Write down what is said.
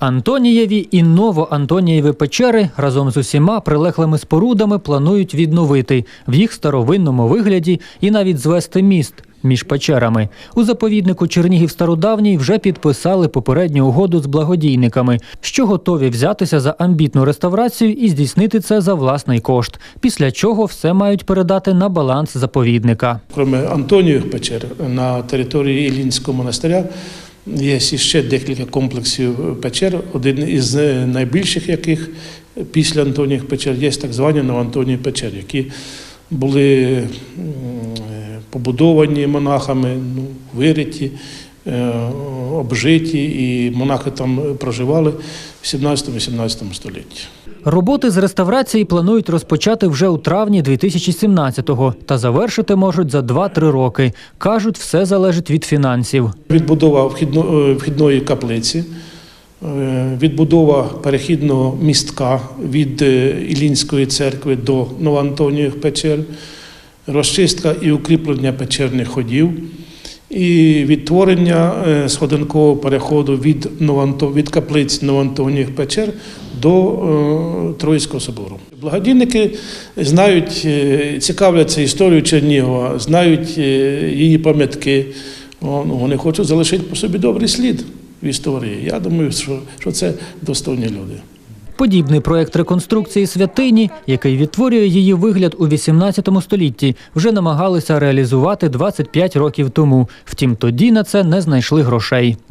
Антонієві і Новоантонієві печери разом з усіма прилеглими спорудами планують відновити в їх старовинному вигляді і навіть звести міст між печерами. У заповіднику Чернігів Стародавній вже підписали попередню угоду з благодійниками, що готові взятися за амбітну реставрацію і здійснити це за власний кошт. Після чого все мають передати на баланс заповідника. Кроме Антоніїв печер, на території Іллінського монастиря є ще декілька комплексів печер. Один із е, найбільших яких після Антоніх печер є так звані новоантонії печер, які були е, побудовані монахами, ну, вириті, обжиті, і монахи там проживали в 17-18 столітті. Роботи з реставрації планують розпочати вже у травні 2017-го та завершити можуть за 2-3 роки. Кажуть, все залежить від фінансів. Відбудова е, вхідної каплиці, е, відбудова перехідного містка від е, Іллінської церкви до Новоантоніїв печер, розчистка і укріплення печерних ходів, і відтворення е, сходинкового переходу від, від каплиць Новоантоніїв печер до е, Троїцького собору. Благодійники знають, е, цікавляться історією Чернігова, знають її пам'ятки. Ну, Вони хочуть залишити по собі добрий слід в історії. Я думаю, що, що це достойні люди. Подібний проект реконструкції святині, який відтворює її вигляд у 18 столітті, вже намагалися реалізувати 25 років тому. Втім, тоді на це не знайшли грошей.